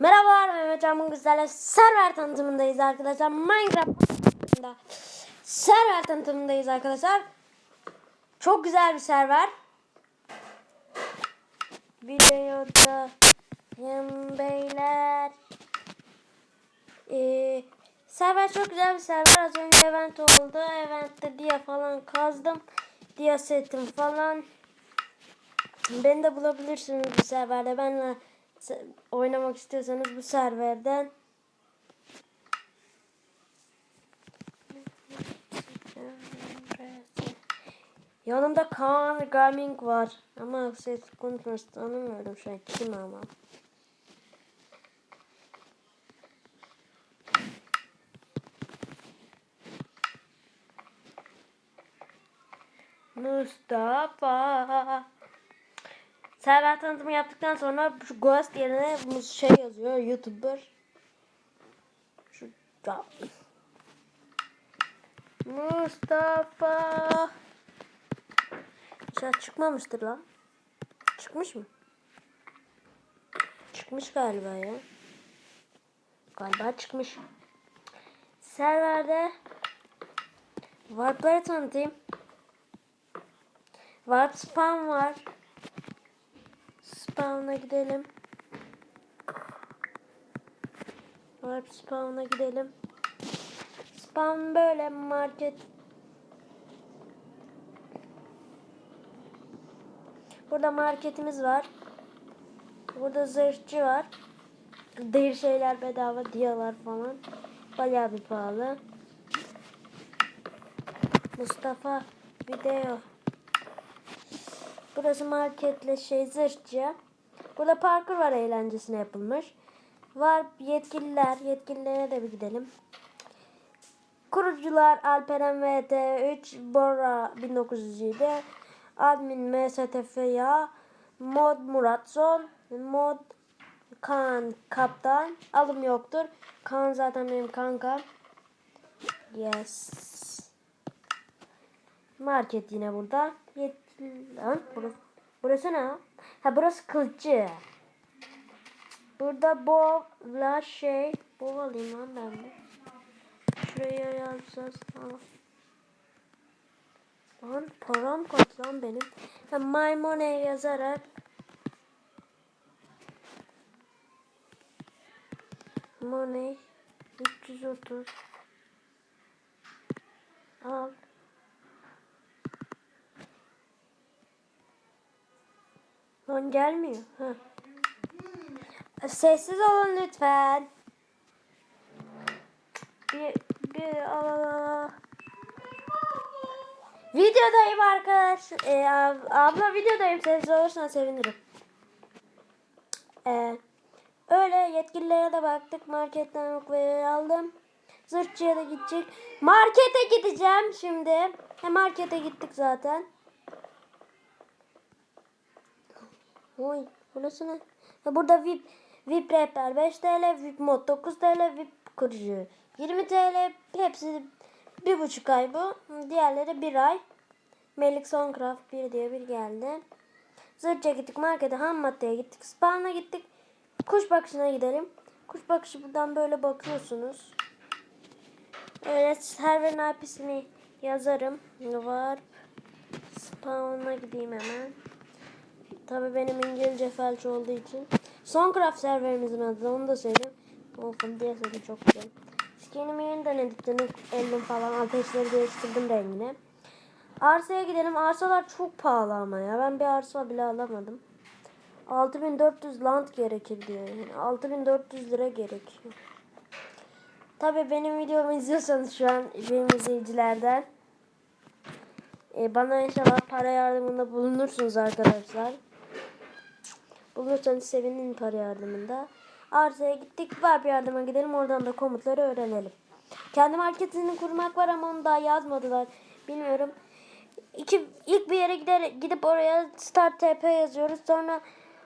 Merhabalar Mehmet Can sizlerle server tanıtımındayız arkadaşlar. Minecraft'da server tanıtımındayız arkadaşlar. Çok güzel bir server. Videoda yan beyler. Ee, server çok güzel bir server. Az önce event oldu. Eventte diye falan kazdım. Diye setim falan. Beni de bulabilirsiniz bu serverde. Benle oynamak istiyorsanız bu serverden. Yanımda Kaan Gaming var. Ama ses konuşması tanımıyorum şu an. Kim ama? Mustafa. Server tanıtımı yaptıktan sonra şu Ghost yerine bu şey yazıyor. YouTuber. Şu ya. Mustafa. Şey çıkmamıştır lan. Çıkmış mı? Çıkmış galiba ya. Galiba çıkmış. Serverde Warp'ları tanıtayım. Warp spam var. Spawn'a gidelim. Warp spawn'a gidelim. Spawn böyle market. Burada marketimiz var. Burada zırhçı var. Değil şeyler bedava diyorlar falan. Bayağı bir pahalı. Mustafa video. Burası marketle şey zırhçı. Burada parkur var eğlencesine yapılmış. Var yetkililer. Yetkililere de bir gidelim. Kurucular Alperen VT3 Bora 1907 Admin MSTF ya Mod Murat Zon Mod Kaan Kaptan Alım yoktur. Kaan zaten benim kankam. Yes. Market yine burada. Yetkili... Burası, burası ne? Ha burası kılıççı. Burada bovla şey. Bov alayım lan ben de. Şuraya yazacağız. Tamam. Lan param kaç lan benim. Ha, my money yazarak. Money 330 al. Lan gelmiyor. Ha. Sessiz olun lütfen. Bir, bir. Videodayım arkadaş. Ee, ab- abla videodayım. Sessiz olursan sevinirim. Ee, öyle yetkililere de baktık. Marketten oklayı aldım. Zırhçıya da gidecek. Markete gideceğim şimdi. He markete gittik zaten. Oy burası ne? Ha, burada VIP VIP rehber 5 TL, VIP mod 9 TL, VIP kurucu 20 TL. Hepsi bir buçuk ay bu. Diğerleri bir ay. Melik Soncraft 1 diye bir geldi. Zırhça gittik markete ham maddeye gittik. Spawn'a gittik. Kuş bakışına gidelim. Kuş bakışı buradan böyle bakıyorsunuz. Evet serverin IP'sini yazarım. Var. Spawn'a gideyim hemen. Tabi benim İngilizce felç olduğu için. Soncraft serverimizin adı onu da söyleyeyim. Olsun diye söyleyeyim çok güzel. Skinimi yeniden editledim. Elim falan ateşleri değiştirdim rengini. Arsaya gidelim. Arsalar çok pahalı ama ya. Ben bir arsa bile alamadım. 6400 land gerekir diyor. Yani 6400 lira gerekiyor. Tabi benim videomu izliyorsanız şu an benim izleyicilerden. e, bana inşallah para yardımında bulunursunuz arkadaşlar. Bulursanız sevinin para yardımında. Arsaya gittik. Var bir yardıma gidelim. Oradan da komutları öğrenelim. Kendi marketini kurmak var ama onu daha yazmadılar. Bilmiyorum. İki, ilk bir yere gider, gidip oraya start TP yazıyoruz. Sonra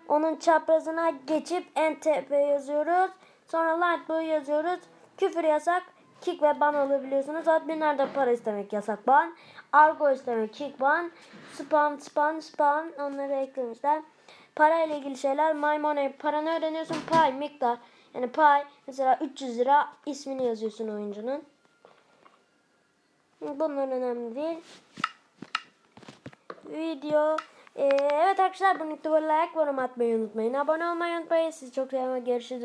onun çaprazına geçip NTP yazıyoruz. Sonra light blue yazıyoruz. Küfür yasak. Kick ve ban alabiliyorsunuz. Adminlerde para istemek yasak ban. Argo istemek kick ban. Spam spam spam onları eklemişler. Parayla ilgili şeyler. My money paranı öğreniyorsun. Pay miktar. Yani pay mesela 300 lira ismini yazıyorsun oyuncunun. Bunlar önemli değil. Video Ee, evet arkadaşlar bu videoya like yorum atmayı unutmayın. Abone olmayı unutmayın. Sizi çok seviyorum. Görüşürüz.